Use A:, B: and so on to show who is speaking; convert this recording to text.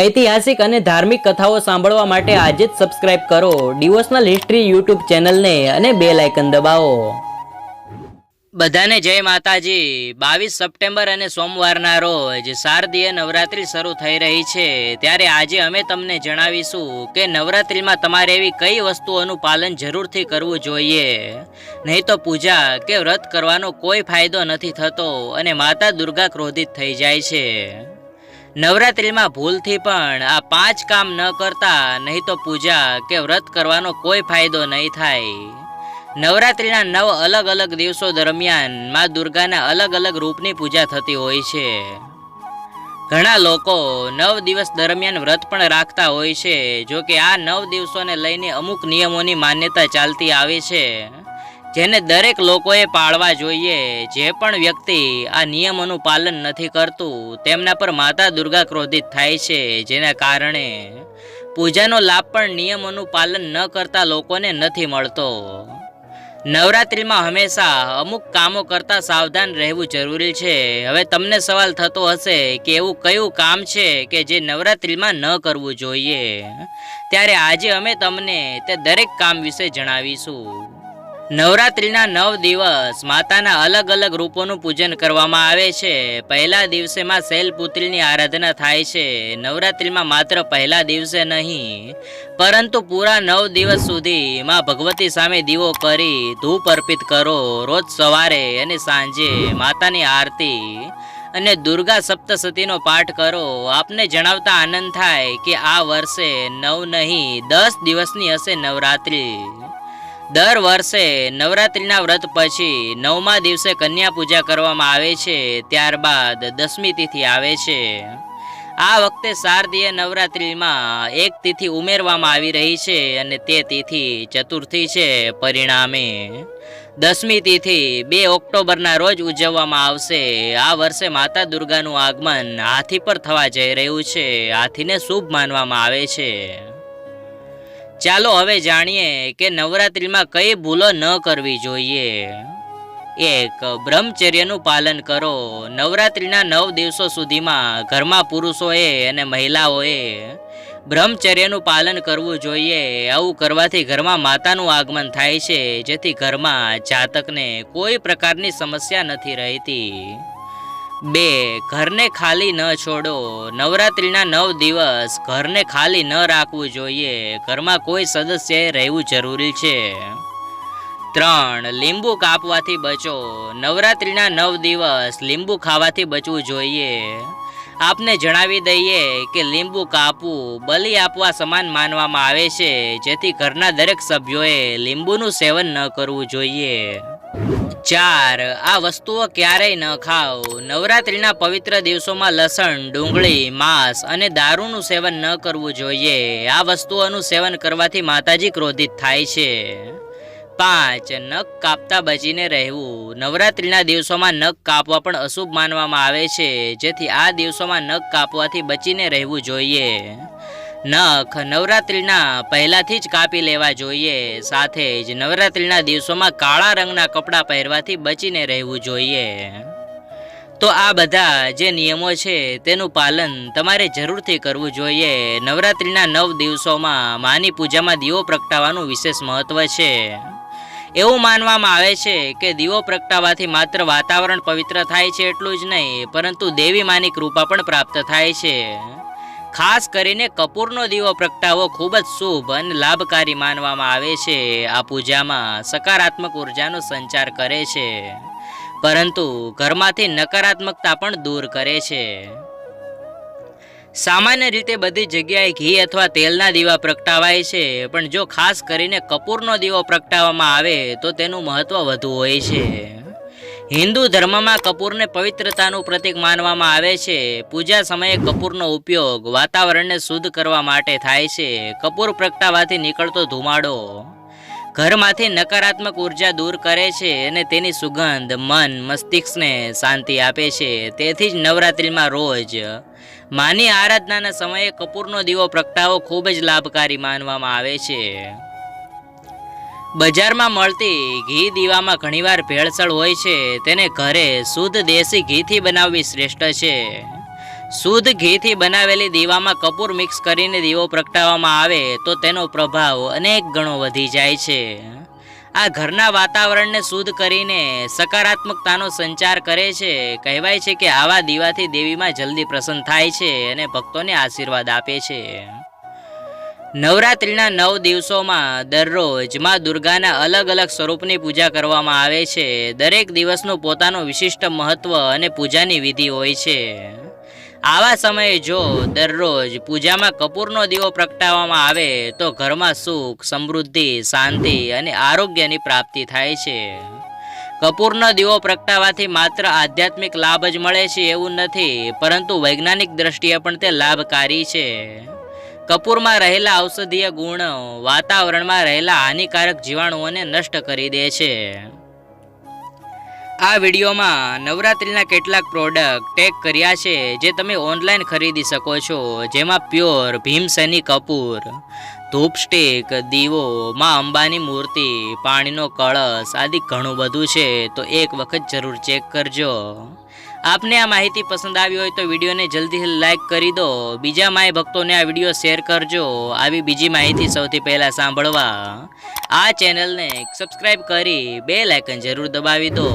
A: ઐતિહાસિક અને ધાર્મિક કથાઓ સાંભળવા માટે આજે જ સબસ્ક્રાઇબ કરો ડિવોશનલ હિસ્ટ્રી યુટ્યુબ ચેનલને અને બે લાઇકન દબાવો. બધાને જય માતાજી. બાવીસ સપ્ટેમ્બર અને સોમવારના રોજ શારદીય નવરાત્રિ શરૂ થઈ રહી છે. ત્યારે આજે અમે તમને જણાવીશું કે નવરાત્રિમાં તમારે એવી કઈ વસ્તુઓનું પાલન જરૂરથી કરવું જોઈએ. નહીં તો પૂજા કે વ્રત કરવાનો કોઈ ફાયદો નથી થતો અને માતા દુર્ગા ક્રોધિત થઈ જાય છે. નવરાત્રિમાં ભૂલથી પણ આ પાંચ કામ ન કરતા, નહીં તો પૂજા કે વ્રત કરવાનો કોઈ ફાયદો નહીં થાય. નવરાત્રિના નવ અલગ અલગ દિવસો દરમિયાનમાં દુર્ગાના અલગ અલગ રૂપની પૂજા થતી હોય છે. ઘણા લોકો નવ દિવસ દરમિયાન વ્રત પણ રાખતા હોય છે જો કે આ નવ દિવસોને લઈને અમુક નિયમોની માન્યતા ચાલતી આવે છે. જેને દરેક લોકોએ પાળવા જોઈએ, જે પણ વ્યક્તિ આ નિયમોનું પાલન નથી કરતું, તેમના પર માતા દુર્ગા ક્રોધિત થાય છે. જેના કારણે પૂજાનો લાભ પણ નિયમોનું પાલન ન કરતા લોકોને નથી મળતો. નવરાત્રિમાં હંમેશા અમુક કામો કરતાં સાવધાન રહેવું જરૂરી છે. હવે તમને સવાલ થતો હશે કે એવું કયું કામ છે કે જે નવરાત્રિમાં ન કરવું જોઈએ? ત્યારે આજે અમે તમને તે દરેક કામ વિશે જણાવીશું. નવરાત્રિના નવ દિવસ માતાના અલગ અલગ રૂપોનું પૂજન કરવામાં આવે છે. પહેલા દિવસેમાં શૈલપુત્રીની આરાધના થાય છે. નવરાત્રિમાં માત્ર પહેલા દિવસે નહીં, પરંતુ પૂરા નવ દિવસ સુધી માં ભગવતી સામે દીવો કરી ધૂપ અર્પિત કરો. રોજ સવારે અને સાંજે માતાની આરતી અને દુર્ગા સપ્તસતીનો પાઠ કરો. આપને જણાવતા આનંદ થાય કે આ વર્ષે નવ નહીં, દસ દિવસની હશે નવરાત્રિ. દર વર્ષે નવરાત્રિના વ્રત પછી નવમા દિવસે કન્યા પૂજા કરવામાં આવે છે, ત્યારબાદ દસમી તિથિ આવે છે. આ વખતે શારદીય નવરાત્રિમાં એક તિથિ ઉમેરવામાં આવી રહી છે અને તે તિથિ ચતુર્થી છે પરિણામે. દસમી તિથિ બે ઓક્ટોબરના રોજ ઉજવવામાં આવશે. આ વર્ષે માતા દુર્ગાનું આગમન હાથી પર થવા જઈ રહ્યું છે. હાથીને શુભ માનવામાં આવે છે. ચાલો હવે જાણીએ કે નવરાત્રિમાં કઈ ભૂલો ન કરવી જોઈએ. એક, બ્રહ્મચર્યનું પાલન કરો. નવરાત્રિના નવ દિવસો સુધીમાં ઘરમાં પુરુષોએ અને મહિલાઓએ બ્રહ્મચર્યનું પાલન કરવું જોઈએ. આવું કરવાથી ઘરમાં માતાનું આગમન થાય છે, જેથી ઘરમાં જાતકને કોઈ પ્રકારની સમસ્યા નથી રહેતી. બે, ઘરને ખાલી ન છોડો. નવરાત્રિના નવ દિવસ ઘરને ખાલી ન રાખવું જોઈએ. ઘરમાં કોઈ સદસ્ય રહેવું જરૂરી છે. ત્રણ, લીંબુ કાપવાથી બચો. નવરાત્રિના નવ દિવસ લીંબુ ખાવાથી બચવું જોઈએ. આપને જણાવી દઈએ કે લીંબુ કાપવું બલિ આપવા સમાન માનવામાં આવે છે. જેથી ઘરના દરેક સભ્યોએ લીંબુનું સેવન ન કરવું જોઈએ. ચાર, આ વસ્તુઓ ક્યારેય ન ખાઓ. નવરાત્રિના પવિત્ર દિવસોમાં લસણ, ડુંગળી, માંસ અને દારૂનું સેવન ન કરવું જોઈએ. આ વસ્તુઓનું સેવન કરવાથી માતાજી ક્રોધિત થાય છે. પાંચ, નખ કાપતા બચીને રહેવું. નવરાત્રિના દિવસોમાં નખ કાપવા પણ અશુભ માનવામાં આવે છે. જેથી આ દિવસોમાં નખ કાપવાથી બચીને રહેવું જોઈએ. નખ નવરાત્રિના પહેલાથી જ કાપી લેવા જોઈએ. સાથે જ નવરાત્રિના દિવસોમાં કાળા રંગના કપડાં પહેરવાથી બચીને રહેવું જોઈએ. તો આ બધા જે નિયમો છે, તેનું પાલન તમારે જરૂરથી કરવું જોઈએ. નવરાત્રિના નવ દિવસોમાં માની પૂજામાં દીવો પ્રગટાવવાનું વિશેષ મહત્વ છે. એવું માનવામાં આવે છે કે દીવો પ્રગટાવવાથી માત્ર વાતાવરણ પવિત્ર થાય છે એટલું જ નહીં, પરંતુ દેવી માની કૃપા પણ પ્રાપ્ત થાય છે. ખાસ કરીને કપૂરનો દીવો પ્રગટાવો ખૂબ જ શુભ અને લાભકારી માનવામાં આવે છે. આ પૂજામાં સકારાત્મક ઉર્જાનો સંચાર કરે છે. પરંતુ ઘરમાંથી નકારાત્મકતા પણ દૂર કરે છે. સામાન્ય રીતે બધી જગ્યાએ ઘી અથવા તેલના દીવા પ્રગટાવાય છે, પણ જો ખાસ કરીને કપૂરનો દીવો પ્રગટાવવામાં આવે તો તેનું મહત્વ વધુ હોય છે. હિન્દુ ધર્મમાં કપૂરને પવિત્રતાનું પ્રતીક માનવામાં આવે છે. પૂજા સમયે કપૂરનો ઉપયોગ વાતાવરણને શુદ્ધ કરવા માટે થાય છે. કપૂર પ્રગટાવાથી નીકળતો ધુમાડો ઘરમાંથી નકારાત્મક ઊર્જા દૂર કરે છે અને તેની સુગંધ, મન, મસ્તિષ્કને શાંતિ આપે છે. તેથી જ નવરાત્રિમાં રોજ માની આરાધનાના સમયે કપૂરનો દીવો પ્રગટાવો ખૂબ જ લાભકારી માનવામાં આવે છે. બજારમાં મળતી ઘી દીવામાં ઘણીવાર ભેળસળ હોય છે. તેને ઘરે શુદ્ધ દેશી ઘીથી બનાવવી શ્રેષ્ઠ છે. શુદ્ધ ઘીથી બનાવેલી દીવામાં કપૂર મિક્સ કરીને દીવો પ્રગટાવવામાં આવે તો તેનો પ્રભાવ અનેક ગણો વધી જાય છે. આ ઘરના વાતાવરણને શુદ્ધ કરીને સકારાત્મકતાનો સંચાર કરે છે. કહેવાય છે કે આવા દીવાથી દેવીમાં જલ્દી પ્રસન્ન થાય છે અને ભક્તોને આશીર્વાદ આપે છે. નવરાત્રિના નવ દિવસોમાં દરરોજમાં દુર્ગાના અલગ અલગ સ્વરૂપની પૂજા કરવામાં આવે છે. દરેક દિવસનું પોતાનું વિશિષ્ટ મહત્વ અને પૂજાની વિધિ હોય છે. આવા સમયે જો દરરોજ પૂજામાં કપૂરનો દીવો પ્રગટાવવામાં આવે, તો ઘરમાં સુખ, સમૃદ્ધિ, શાંતિ અને આરોગ્યની પ્રાપ્તિ થાય છે. કપૂરનો દીવો પ્રગટાવવાથી માત્ર આધ્યાત્મિક લાભ જ મળે છે એવું નથી, પરંતુ વૈજ્ઞાનિક દ્રષ્ટિએ પણ તે લાભકારી છે. કપૂરમાં રહેલા ઔષધીય ગુણો વાતાવરણમાં રહેલા હાનિકારક જીવાણુઓને નષ્ટ કરી દે છે. આ વિડીયોમાં નવરાત્રિના કેટલાક પ્રોડક્ટ ટેગ કર્યા છે, જે તમે ઓનલાઈન ખરીદી શકો છો. જેમાં પ્યોર ભીમસેની કપૂર ધૂપ સ્ટીક દીવો, માં અંબાની મૂર્તિ, પાણીનો કળશ આદિ ઘણું બધું છે. તો એક વખત જરૂર ચેક કરજો. આપને આ માહિતી પસંદ આવી હોય તો વિડીયોને જલ્દી લાઈક કરી દો. બીજા માય ભક્તોને આ વીડિયો શેર કરજો. આવી બીજી માહિતી સૌથી પહેલાં સાંભળવા આ ચેનલને સબસ્ક્રાઈબ કરી બે લાઇકન જરૂર દબાવી દો.